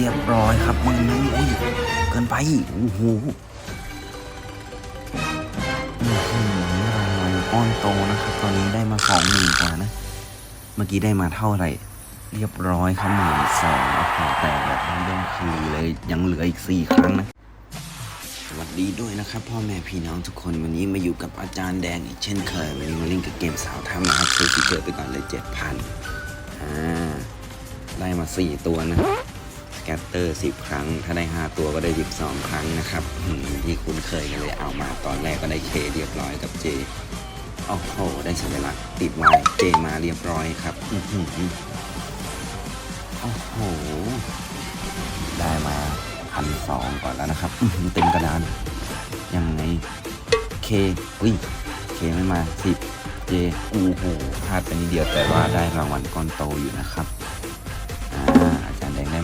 เรียบร้อยครับมือนึงโอ้ยเกินไปโอ้โหอื้อหือรางวัลก้อนโตนะครับ ตอนนี้ได้มาสองหมื่นกว่านะ เมื่อกี้ได้มาเท่าไหร่ เรียบร้อยครับหมื่นสองโอ้โหแต่แบบเรื่องคือเลยยังเหลืออีกสี่ครั้งนะสวัสดีด้วยนะครับ พ่อแม่พี่น้องทุกคนวันนี้มาอยู่กับอาจารย์แดงอีกเช่นเคยวันนี้มาเล่นกับเกมสาวถ้ำนะครับซื้อสติเกอร์ไปก่อนเลยเจ็ดพันอ่าได้มาสี่ตัวนะ แกตเตอร์ 10 ครั้ง ถ้าได้ 5 ตัวก็ได้ 12 ครั้งนะครับที่คุ้นเคยกันเลยเอามาตอนแรกก็ได้เคเรียบร้อยกับเจโอ้โห ได้สัญลักษณ์ติดไว้เจมาเรียบร้อยครับอื้อโอ้โห ได้มาพันสองก่อนแล้วนะครับอื้อหือเต็มกระดาน ยังไงเคอุ้ยเคไม่มา10เจโอ้โหพลาดไปนิดเดียวแต่ว่าได้รางวัลก้อนโตอยู่นะครับ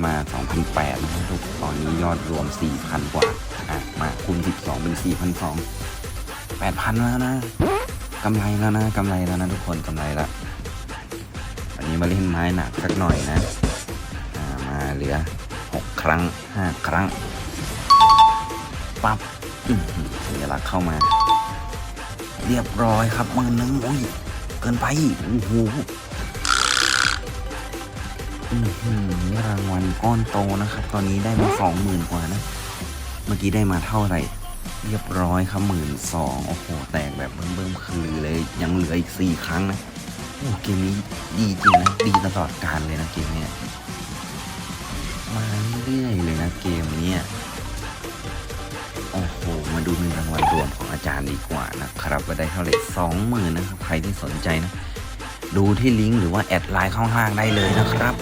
มา2,800นะครับทุกตอนนี้ยอดรวม 4,000 กว่าอะมาคูณ12 เป็น 4,200 8,000 แล้วนะกำไรแล้วนะกำไรแล้วนะทุกคนกำไรละวันนี้มาเล่นไม้หนักสักหน่อยนะมาเหลือ 6 ครั้ง 5 ครั้งปั๊บอื้อหือสัญลักษณ์เข้ามา เรียบร้อยครับมือนึงโอ้ยเกินไปโอ้โห รางวัลก้อนโตนะครับ ตอนนี้ได้มาสองหมื่นกว่านะ เมื่อกี้ได้มาเท่าไหร่ เรียบร้อยครับหมื่นสองโอ้โห แตกแบบเบิ่มๆคือเลย ยังเหลืออีกสี่ครั้งนะ โอ้เกมนี้ดีจริงนะ ดีตลอดการเลยนะเกมเนี้ยมาเรื่อยเลยนะเกมเนี้ยโอ้โห มาดูเงินรางวัลรวมของอาจารย์ดีกว่านะครับว่าได้เท่าไหร่สองหมื่นนะครับ ใครที่สนใจนะ ดูที่ลิงก์หรือว่าแอดไลน์ข้างล่างได้เลยนะครับ